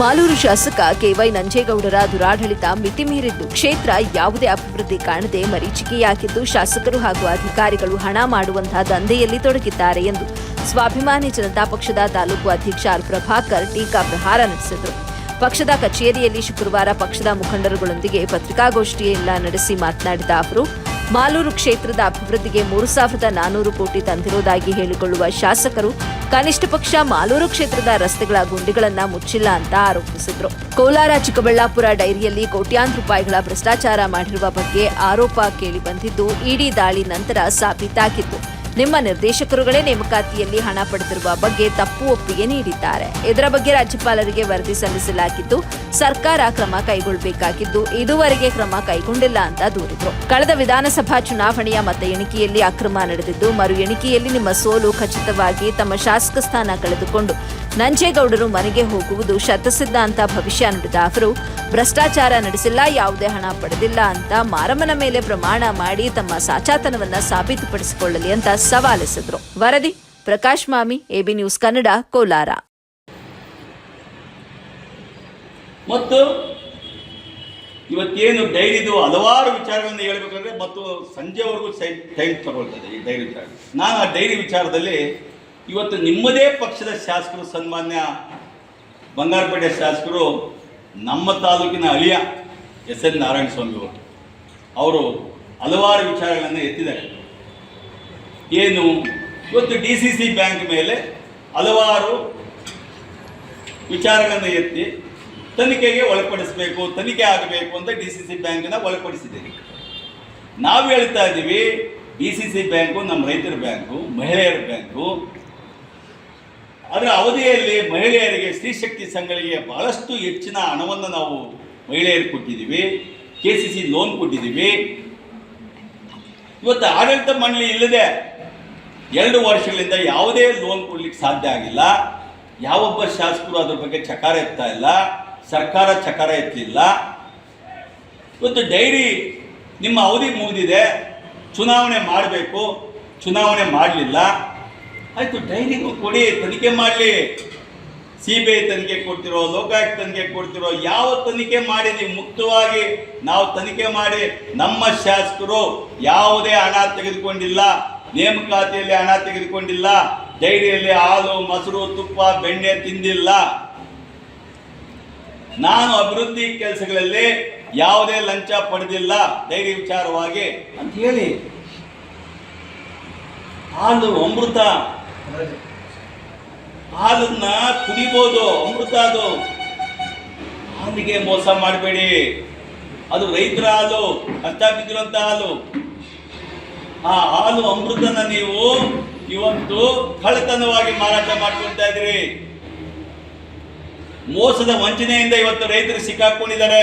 ಮಾಲೂರು ಶಾಸಕ ಕೆವೈ ನಂಜೇಗೌಡರ ದುರಾಡಳಿತ ಮಿತಿಮೀರಿದ್ದು ಕ್ಷೇತ್ರ ಯಾವುದೇ ಅಭಿವೃದ್ಧಿ ಕಾಣದೆ ಮರೀಚಿಕೆಯಾಗಿದ್ದು ಶಾಸಕರು ಹಾಗೂ ಅಧಿಕಾರಿಗಳು ಹಣ ಮಾಡುವಂತಹ ದಂಧೆಯಲ್ಲಿ ತೊಡಗಿದ್ದಾರೆ ಎಂದು ಸ್ವಾಭಿಮಾನಿ ಜನತಾ ಪಕ್ಷದ ತಾಲೂಕು ಅಧ್ಯಕ್ಷ ಆರ್. ಪ್ರಭಾಕರ್ ಟೀಕಾ ಪ್ರಹಾರ ನಡೆಸಿದರು. ಪಕ್ಷದ ಕಚೇರಿಯಲ್ಲಿ ಶುಕ್ರವಾರ ಪಕ್ಷದ ಮುಖಂಡರುಗಳೊಂದಿಗೆ ಪತ್ರಿಕಾಗೋಷ್ಠಿಯೆಲ್ಲ ನಡೆಸಿ ಮಾತನಾಡಿದ ಅವರು, ಮಾಲೂರು ಕ್ಷೇತ್ರದ ಅಭಿವೃದ್ಧಿಗೆ ಮೂರು ಸಾವಿರದ ನಾನೂರು ಕೋಟಿ ತಂದಿರುವುದಾಗಿ ಹೇಳಿಕೊಳ್ಳುವ ಶಾಸಕರು ಕನಿಷ್ಠ ಪಕ್ಷ ಮಾಲೂರು ಕ್ಷೇತ್ರದ ರಸ್ತೆಗಳ ಗುಂಡಿಗಳನ್ನ ಮುಚ್ಚಿಲ್ಲ ಅಂತ ಆರೋಪಿಸಿದ್ರು. ಕೋಲಾರ, ಚಿಕ್ಕಬಳ್ಳಾಪುರ ಡೈರಿಯಲ್ಲಿ ಕೋಟ್ಯಾಂತರ ರೂಪಾಯಿಗಳ ಭ್ರಷ್ಟಾಚಾರ ಮಾಡಿರುವ ಬಗ್ಗೆ ಆರೋಪ ಕೇಳಿಬಂದಿದ್ದು ಇಡಿ ದಾಳಿ ನಂತರ ಸಾಬೀತಾಗಿತ್ತು. ನಿಮ್ಮ ನಿರ್ದೇಶಕರುಗಳೇ ನೇಮಕಾತಿಯಲ್ಲಿ ಹಣ ಪಡೆದಿರುವ ಬಗ್ಗೆ ತಪ್ಪು ಒಪ್ಪಿಗೆ ನೀಡಿದ್ದಾರೆ. ಇದರ ಬಗ್ಗೆ ರಾಜ್ಯಪಾಲರಿಗೆ ವರದಿ ಸಲ್ಲಿಸಲಾಗಿದ್ದು, ಸರ್ಕಾರ ಕ್ರಮ ಕೈಗೊಳ್ಳಬೇಕಾಗಿದ್ದು, ಇದುವರೆಗೆ ಕ್ರಮ ಕೈಗೊಂಡಿಲ್ಲ ಅಂತ ದೂರಿದರು. ಕಳೆದ ವಿಧಾನಸಭಾ ಚುನಾವಣೆಯ ಮತ ಎಣಿಕೆಯಲ್ಲಿ ಅಕ್ರಮ ನಡೆದಿದ್ದು, ಮರು ಎಣಿಕೆಯಲ್ಲಿ ನಿಮ್ಮ ಸೋಲು ಖಚಿತವಾಗಿ ತಮ್ಮ ಶಾಸಕ ಸ್ಥಾನ ಕಳೆದುಕೊಂಡು ನಂಜೇಗೌಡರು ಮನೆಗೆ ಹೋಗುವುದು ಶತಸಿದ್ಧ ಅಂತ ಭವಿಷ್ಯ ನುಡಿದ ಅವರು, ಭ್ರಷ್ಟಾಚಾರ ನಡೆಸಿಲ್ಲ, ಯಾವುದೇ ಹಣ ಪಡೆದಿಲ್ಲ ಅಂತ ಮಾರಮ್ಮನ ಮೇಲೆ ಪ್ರಮಾಣ ಮಾಡಿ ತಮ್ಮ ಸಾಚಾತನವನ್ನ ಸಾಬೀತುಪಡಿಸಿಕೊಳ್ಳಲಿ ಅಂತ ಸವಾಲೆಸಿದ್ರು. ವರದಿ, ಪ್ರಕಾಶ್ ಮಾಮಿ, ಎಬಿ ನ್ಯೂಸ್ ಕನ್ನಡ, ಕೋಲಾರ. ಮತ್ತು ಇವತ್ತೇನು ಡೈರಿದು ಹಲವಾರು ವಿಚಾರಗಳನ್ನು ಹೇಳಬೇಕಂದ್ರೆ ಮತ್ತು ಸಂಜೆವರೆಗೂ ಟೈಮ್ ತಗೊಳ್ತದೆ ಈ ಡೈರಿ ವಿಚಾರ. ನಾನು ಆ ಡೈರಿ ವಿಚಾರದಲ್ಲಿ ಇವತ್ತು ನಿಮ್ಮದೇ ಪಕ್ಷದ ಶಾಸಕರು ಸನ್ಮಾನ್ಯ ಬಂಗಾರಪೇಟೆ ಶಾಸಕರು ನಮ್ಮ ತಾಲೂಕಿನ ಅಳಿಯ ಎಸ್ ಎನ್ ನಾರಾಯಣ ಸ್ವಾಮಿ ಅವರು. ಅವರು ಹಲವಾರು ವಿಚಾರಗಳನ್ನು ಎತ್ತಿದ್ದಾರೆ. ಏನು? ಇವತ್ತು ಡಿ ಸಿ ಸಿ ಬ್ಯಾಂಕ್ ಮೇಲೆ ಹಲವಾರು ವಿಚಾರಗಳನ್ನು ಎತ್ತಿ ತನಿಖೆಗೆ ಒಳಪಡಿಸಬೇಕು, ತನಿಖೆ ಆಗಬೇಕು ಅಂತ ಡಿ ಸಿ ಸಿ ಬ್ಯಾಂಕನ್ನ ಒಳಪಡಿಸಿದ್ದೀರಿ ನಾವು ಹೇಳ್ತಾ ಇದ್ದೀವಿ, ಡಿ ಸಿ ಸಿ ಬ್ಯಾಂಕು ನಮ್ಮ ರೈತರ ಬ್ಯಾಂಕು, ಮಹಿಳೆಯರ ಬ್ಯಾಂಕು ಅದರ ಅವಧಿಯಲ್ಲಿ ಮಹಿಳೆಯರಿಗೆ ಸ್ತ್ರೀಶಕ್ತಿ ಸಂಘಗಳಿಗೆ ಬಹಳಷ್ಟು ಹೆಚ್ಚಿನ ಹಣವನ್ನು ನಾವು ಮಹಿಳೆಯರಿಗೆ ಕೊಟ್ಟಿದ್ದೀವಿ. ಕೆ ಸಿ ಸಿ ಲೋನ್ ಕೊಟ್ಟಿದ್ದೀವಿ. ಇವತ್ತು ಆಡಳಿತ ಮಂಡಳಿ ಇಲ್ಲದೆ ಎರಡು ವರ್ಷಗಳಿಂದ ಯಾವುದೇ ಲೋನ್ ಕೊಡ್ಲಿಕ್ಕೆ ಸಾಧ್ಯ ಆಗಿಲ್ಲ. ಯಾವೊಬ್ಬ ಶಾಸಕರು ಅದ್ರ ಬಗ್ಗೆ ಚಕಾರ ಎತ್ತಾ ಇಲ್ಲ. ಸರ್ಕಾರ ಚಕಾರ ಎತ್ತಲಿಲ್ಲ. ಇವತ್ತು ಡೈರಿ ನಿಮ್ಮ ಅವಧಿ ಮುಗಿದಿದೆ. ಚುನಾವಣೆ ಮಾಡಬೇಕು. ಚುನಾವಣೆ ಮಾಡಲಿಲ್ಲ. ಆಯಿತು, ಡೈರಿಗೂ ಕೊಡಿ, ತನಿಖೆ ಮಾಡಲಿ. ಸಿ ಬಿ ಐ ತನಿಖೆ ಕೊಡ್ತಿರೋ, ಲೋಕಾಯುಕ್ತ ತನಿಖೆ ಕೊಡ್ತಿರೋ, ಯಾವ ತನಿಖೆ ಮಾಡಿ ನೀವು ಮುಕ್ತವಾಗಿ ನಾವು ತನಿಖೆ ಮಾಡಿ ನಮ್ಮ ಶಾಸಕರು ಯಾವುದೇ ಹಣ ತೆಗೆದುಕೊಂಡಿಲ್ಲ, ನೇಮಕಾತಿಯಲ್ಲಿ ಹಣ ತೆಗೆದುಕೊಂಡಿಲ್ಲ, ಡೈರಿಯಲ್ಲಿ ಹಾಲು, ಮೊಸರು, ತುಪ್ಪ, ಬೆಣ್ಣೆ ತಿಂದಿಲ್ಲ. ನಾನು ಅಭಿವೃದ್ಧಿ ಕೆಲಸಗಳಲ್ಲಿ ಯಾವುದೇ ಲಂಚ ಪಡೆದಿಲ್ಲ, ಡೈರಿ ವಿಚಾರವಾಗಿ. ಅಂತ ಹೇಳಿ. ಹಾಲು, ಅಮೃತ ಹಾಲನ್ನ ಕುಡಿಬೋದು ಅಮೃತ ಅದು ಹಾಲಿಗೆ ಮೋಸ ಮಾಡಬೇಡಿ. ಅದು ರೈತರ ಹಾಲು, ಕಷ್ಟ ಬಿದ್ದಿರುವಂತ ಹಾಲು. ಆ ಹಾಲು ಅಮೃತನ ನೀವು ಇವತ್ತು ಕಳ್ಳತನವಾಗಿ ಮಾರಾಟ ಮಾಡ್ಕೊಳ್ತಾ ಇದ್ರಿ ಮೋಸದ ವಂಚನೆಯಿಂದ ಇವತ್ತು ರೈತರು ಸಿಕ್ಕಾಕೊಂಡಿದ್ದಾರೆ.